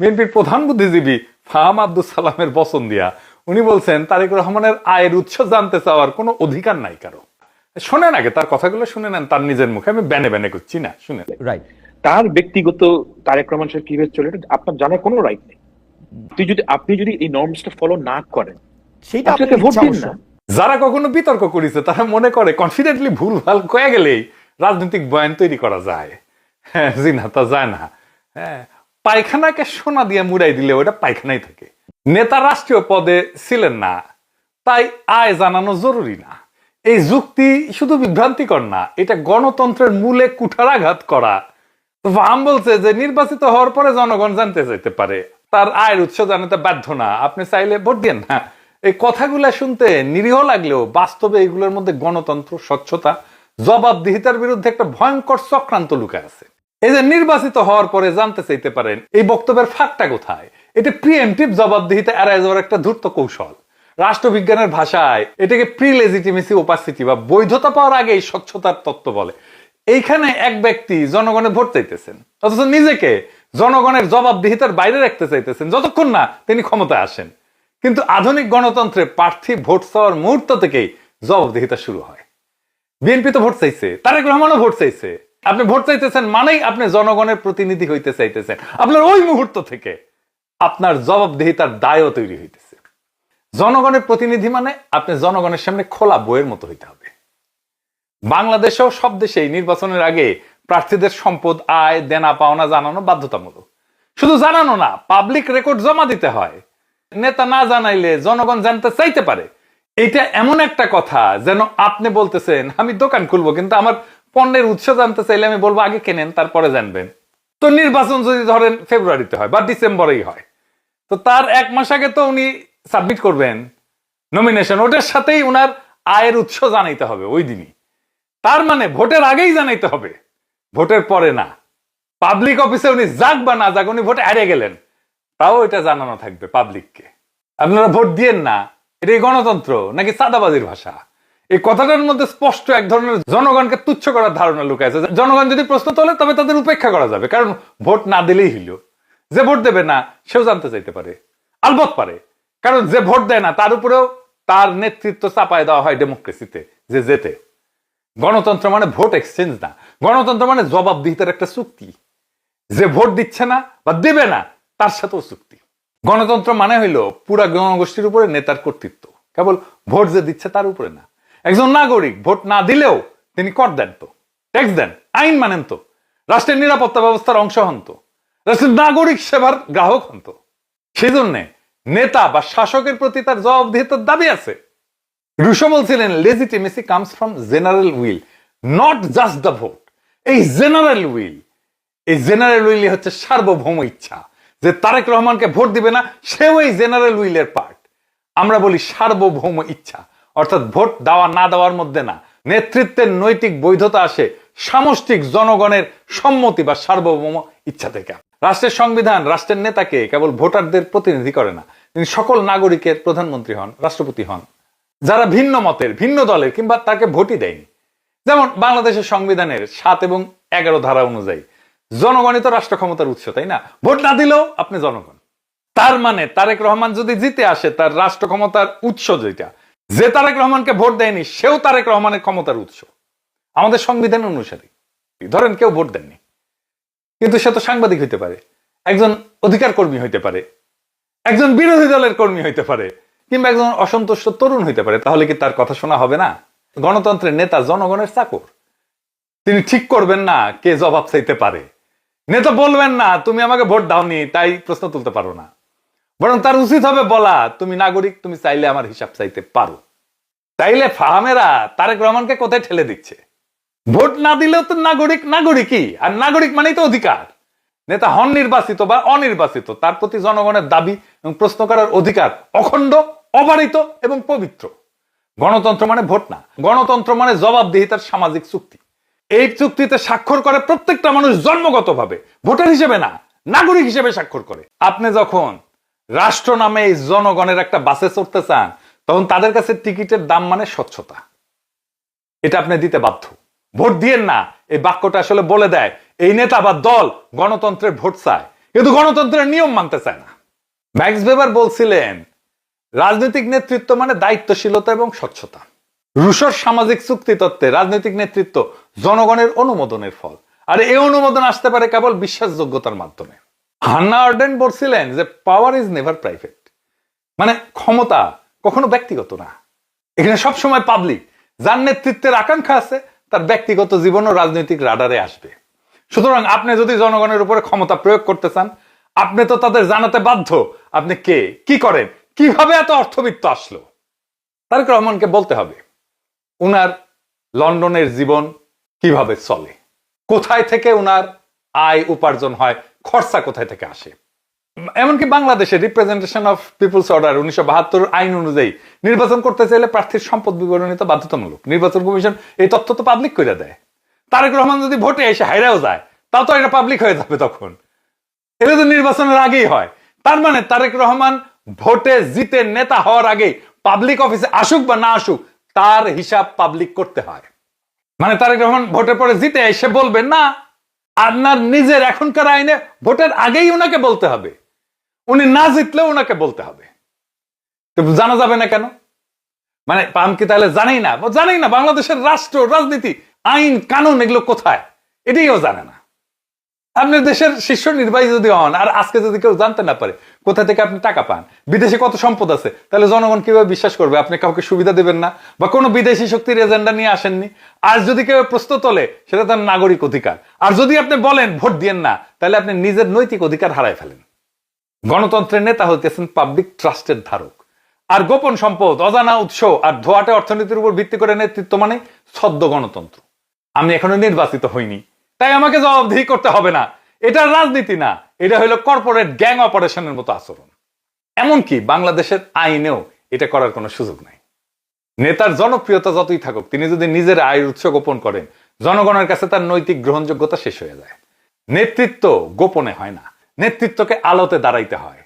বিএনপির প্রধান বুদ্ধিজীবী ফাহাম আব্দুল সালামের বসন দিয়া উনি বলছেন তারেক রহমানের আয়ের উৎস জানতে চাওয়ার কোনো অধিকার নাই কারও। শোনেন আগে তার কথাগুলো শুনে নেন তার নিজের মুখে। আমি ব্যানে ব্যানে করছি না? শুনে রাইট তার ব্যক্তিগত তারেক রহমান সাহেব কীভাবে চলে আপনার জানার কোনো রাইট নেই। তুই যদি আপনি যদি এই নর্মসটা ফলো না করেন সেইটা আপনাকে ভোট দিন না। যারা কখনো বিতর্ক করেছে তারা মনে করে কনফিডেন্টলি ভুল ভালো কয়ে গেলেই রাজনৈতিক বয়ান তৈরি করা যায়। হ্যাঁ জি না তা যায় না। হ্যাঁ পায়খানাকে সোনা দিয়ে মুড়াই দিলে ওটা পায়খানাই থাকে। নেতা রাষ্ট্রীয় পদে ছিলেন না, তাই আয় জানানো জরুরি না। এই যুক্তি শুধু বিভ্রান্তিকর না, এটা গণতন্ত্রের মূলে কুঠারাঘাত করা। ভাম বলছে যে নির্বাচিত হওয়ার পরে জনগণ জানতে চাইতে পারে। তার আয়ের উৎস জানাতে বাধ্য না। আপনি চাইলে ভোট দেন না। এই কথাগুলা শুনতে নিরীহ লাগলেও বাস্তবে এগুলোর মধ্যে গণতন্ত্র, স্বচ্ছতা, জবাবদিহিতার বিরুদ্ধে একটা ভয়ঙ্কর চক্রান্ত লুকায় আছে। এই যে নির্বাচিত হওয়ার পরে জানতে চাইতে পারেন, এই বক্তব্যের ফাঁকটা কোথায়? এটা প্রিএমটিভ জবাবদিহিতা এড়ায় যাওয়ার একটা ধূর্ত কৌশল। রাষ্ট্রবিজ্ঞানের ভাষায় এটাকে প্রি লেজিটিমেসি ওপাসিটি বা বৈধতা পাওয়ার আগেই স্বচ্ছতার তত্ত্ব বলে। এইখানে এক ব্যক্তি জনগণে ভোট চাইতেছেন, অথচ নিজেকে জনগণের জবাবদিহিতার বাইরে রাখতে চাইতেছেন, যতক্ষণ না তিনি ক্ষমতায় আসেন। কিন্তু আধুনিক গণতন্ত্রে প্রার্থী ভোট চাওয়ার মুহূর্ত থেকেই জবাবদিহিতা শুরু হয়। বিএনপি তো ভোট চাইছে, তারেক রহমানও ভোট চাইছে। আপনি ভোট চাইতেছেন মানেই আপনি জনগণের প্রতিনিধি হইতে চাইতেছেন। আপনার ওই মুহূর্ত থেকে আপনার জবাবদিহিতার দায়ও তৈরি হইতেছে। জনগণের প্রতিনিধি মানে আপনি জনগণের সামনে খোলা বইয়ের মতো হইতে হবে। বাংলাদেশেও সব দেশেই নির্বাচনের আগে প্রার্থীদের সম্পদ, আয়, দেনা, পাওনা জানানো বাধ্যতামূলক। শুধু জানানো না পাবলিক রেকর্ড জমা দিতে হয়। নেতা না জানাইলে জনগণ জানতে চাইতে পারে। এটা এমন একটা কথা যেন আপনি বলতেছেন, আমি দোকান খুলবো, কিন্তু আমার পণ্যের উৎস জানতে চাইলে আমি বলব, আগে কেনেন, তারপরে জানবেন। তো নির্বাচন যদি ধরেন ফেব্রুয়ারিতে হয় বা ডিসেম্বরেই হয়, তো তার এক মাস আগে তো উনি সাবমিট করবেন নমিনেশন ওটার সাথেই উনার আয়ের উৎস জানাইতে হবে ওই দিনই। তার মানে ভোটের আগেই জানাইতে হবে, ভোটের পরে না। পাবলিক অফিসে উনি যাক বা না যাক, উনি ভোটে হারিয়ে গেলেন। তাও এটা জানানো থাকবে পাবলিককে আপনারা ভোট দিয়েন না, এটাই গণতন্ত্র, নাকি সাদাবাজির ভাষা? এই কথাটার মধ্যে স্পষ্ট এক ধরনের জনগণকে তুচ্ছ করার ধারণা লুকাইছে। জনগণ যদি প্রশ্ন তোলে, তবে তাদের উপেক্ষা করা যাবে। কারণ ভোট না দিলেই হইল। যে ভোট দেবে না, সেও জানতে চাইতে পারে। আলবত পারে। কারণ যে ভোট দেয় না, তার উপরেও তার নেতৃত্ব চাপায় দেওয়া হয় ডেমোক্রেসিতে, যে যেতে গণতন্ত্র মানে ভোট এক্সচেঞ্জ না। গণতন্ত্র মানে জবাবদিহিতার একটা চুক্তি। যে ভোট দিচ্ছে না বা দেবে না, তার সাথেও চুক্তি। গণতন্ত্র মানে হইল পুরা জনগোষ্ঠীর উপরে নেতার কর্তৃত্ব। কেবল ভোট যে দিচ্ছে, তার উপরে না। একজন নাগরিক ভোট না দিলেও তিনি কর দেন তো, ট্যাক্স দেন, আইন মানেন তো, রাষ্ট্রের নিরাপত্তা ব্যবস্থার অংশ হন তো, রাষ্ট্রের নাগরিক সেবার গ্রাহক হন তো। সেই জন্যে নেতা বা শাসকের প্রতি তার জবাবদিহিতার দাবি আছে। রুশো বলছিলেন legitimacy comes from general will not just the vote এই জেনারেল উইল এই জেনারেল উইল হচ্ছে সার্বভৌম ইচ্ছা, যে তারেক রহমানকে ভোট দিবে না, সেও এই জেনারেল উইলের পার্ট আমরা বলি সার্বভৌম ইচ্ছা। অর্থাৎ ভোট দেওয়া না দেওয়ার মধ্যে না, নেতৃত্বের নৈতিক বৈধতা আসে সামষ্টিক জনগণের সম্মতি বা সার্বভৌম ইচ্ছা থেকে। রাষ্ট্রের সংবিধান, রাষ্ট্রের নেতাকে কেবল ভোটারদের প্রতিনিধি করে না, তিনি সকল নাগরিকের প্রধানমন্ত্রী হন, রাষ্ট্রপতি হন। যারা ভিন্ন মতের, ভিন্ন দলের কিংবা তাকে ভোটই দেয়নি। যেমন বাংলাদেশের সংবিধানের সাত এবং এগারো ধারা অনুযায়ী, জনগণই তো রাষ্ট্র ক্ষমতার উৎস, তাই না? ভোট না দিলেও আপনি জনগণ। তার মানে তারেক রহমান যদি জিতে আসে, তার রাষ্ট্র ক্ষমতার উৎস যেটা যে তারেক রহমানকে ভোট দেয়নি, সেও তারেক রহমানের ক্ষমতার উৎস। আমাদের সংবিধান অনুসারে। ধরেন কেউ ভোট দেননি। কিন্তু সে তো সাংবাদিক হইতে পারে, একজন অধিকার কর্মী হইতে পারে, একজন বিরোধী দলের কর্মী হইতে পারে, কিংবা একজন অসন্তুষ্ট তরুণ হইতে পারে, তাহলে কি তার কথা শোনা হবে না? গণতন্ত্রের নেতা জনগণের চাকর। তিনি ঠিক করবেন না কে জবাব চাইতে পারে। নেতা বলবেন না, তুমি আমাকে ভোট দাওনি, তাই প্রশ্ন তুলতে পারো না। বরং তার উচিত হবে বলা, তুমি নাগরিক, তুমি চাইলে আমার হিসাব চাইতে পারো। তাইলে ফাহামেরা তারেক রহমানকে কোথায় ঠেলে দিচ্ছে? ভোট না দিলেও তো নাগরিক নাগরিকই, আর নাগরিক মানেই তো অধিকার। নেতা হন নির্বাচিত বা অনির্বাচিত, তার প্রতি জনগণের দাবি এবং প্রশ্ন করার অধিকার অখণ্ড, অবারিত এবং পবিত্র। গণতন্ত্র মানে ভোট না, গণতন্ত্র মানে জবাবদিহিতার সামাজিক চুক্তি। এই চুক্তিতে স্বাক্ষর করে প্রত্যেকটা মানুষ জন্মগতভাবে, ভোটার হিসেবে না, নাগরিক হিসেবে স্বাক্ষর করে। আপনি যখন রাষ্ট্র নামে এই জনগণের একটা বাসে চড়তে চান, তখন তাদের কাছে টিকিটের দাম মানে স্বচ্ছতা। এটা আপনি দিতে বাধ্য। ভোট দিয়েন না, এই বাক্যটা আসলে বলে দেয়, এই নেতা বা দল গণতন্ত্রের ভোট চায়, কিন্তু গণতন্ত্রের নিয়ম মানতে চায় না। ম্যাক্স ভেবার বলছিলেন, রাজনৈতিক নেতৃত্ব মানে দায়িত্বশীলতা এবং স্বচ্ছতা। রুশোর সামাজিক চুক্তি তত্ত্বে রাজনৈতিক নেতৃত্ব জনগণের অনুমোদনের ফল, আর এই অনুমোদন আসতে পারে কেবল বিশ্বাসযোগ্যতার মাধ্যমে। হান্না অর্ডেন বলছিলেন যে পাওয়ার ইজ নেভার প্রাইভেট মানে ক্ষমতা কখনো ব্যক্তিগত না। এখানে সবসময় পাবলিক যার নেতৃত্বের আকাঙ্ক্ষা আছে, তার ব্যক্তিগত জীবন ও রাজনৈতিক রাডারে আসবে। সুতরাং আপনি যদি জনগণের উপরে ক্ষমতা প্রয়োগ করতে চান, আপনি তো তাদের জানাতে বাধ্য। আপনি কে? কি করেন? কীভাবে এত অর্থবিত্ত আসলো? তারেক রহমানকে বলতে হবে, উনার লন্ডনের জীবন কীভাবে চলে? কোথায় থেকে উনার আয় উপার্জন হয়? খরচা কোথায় থেকে আসে? এমনকি বাংলাদেশে রিপ্রেজেন্টেশন অফ পিপুলস অর্ডার উনিশশো বাহাত্তর আইন অনুযায়ী নির্বাচন করতে চাইলে প্রার্থীর সম্পদ বিবরণী তো বাধ্যতামূলক। নির্বাচন কমিশন এই তথ্য তো পাবলিক করে দেয়। তারেক রহমান যদি ভোটে এসে হাইরাও যায়, তাও তো এটা পাবলিক হয়ে যাবে তখন। এটা তো নির্বাচনের আগেই হয়। তার মানে তারেক রহমান ভোটে জিতে নেতা হওয়ার আগেই পাবলিক অফিসে আসুক বা না আসুক, তার হিসাব পাবলিক করতে হয়। মানে তারেক রহমান ভোটের পরে জিতে এসে বলবেন না আপনার নিজের এখনকার আইনে ভোটের আগেই ওনাকে বলতে হবে। উনি না জিতলেও ওনাকে বলতে হবে। তো জানা যাবে না কেন? মানে পাম কি তাহলে জানেই না? জানেই না, বাংলাদেশের রাষ্ট্র, রাজনীতি, আইন, কানুন এগুলো কোথায়? এটাই ও জানে না। আপনি দেশের শীর্ষ নির্বাহী যদি হন, আর আজকে যদি কেউ জানতে না পারে কোথা থেকে আপনি টাকা পান, বিদেশে কত সম্পদ আছে, তাহলে জনগণ কীভাবে বিশ্বাস করবে? আপনি কাউকে সুবিধা দেবেন না বা কোনো বিদেশি শক্তির এজেন্ডা নিয়ে আসেননি। আর যদি কেউ প্রশ্ন তোলে, সেটা তার নাগরিক অধিকার। আর যদি আপনি বলেন, ভোট দিয়েন না, তাহলে আপনি নিজের নৈতিক অধিকার হারায় ফেলেন। গণতন্ত্রের নেতা হইতেছেন পাবলিক ট্রাস্টের ধারক। আর গোপন সম্পদ, অজানা উৎস আর ধোয়াটে অর্থনীতির উপর ভিত্তি করে নেতৃত্ব মানে ছদ্ম গণতন্ত্র। আমি এখনও নির্বাচিত হইনি। তাই আমাকে জবাবদিহি করতে হবে না। এটা রাজনীতি না, এটা হলো কর্পোরেট গ্যাং অপারেশনের মতো আচরণ। এমনকি বাংলাদেশের আইনেও এটা করার কোনো সুযোগ নাই। নেতার জনপ্রিয়তা যতই থাকুক, তিনি যদি নিজের আয়ের উৎস গোপন করেন, জনগণের কাছে তার নৈতিক গ্রহণযোগ্যতা শেষ হয়ে যায়। নেতৃত্ব গোপনে হয় না। নেতৃত্বকে আলোতে দাঁড়াইতে হয়।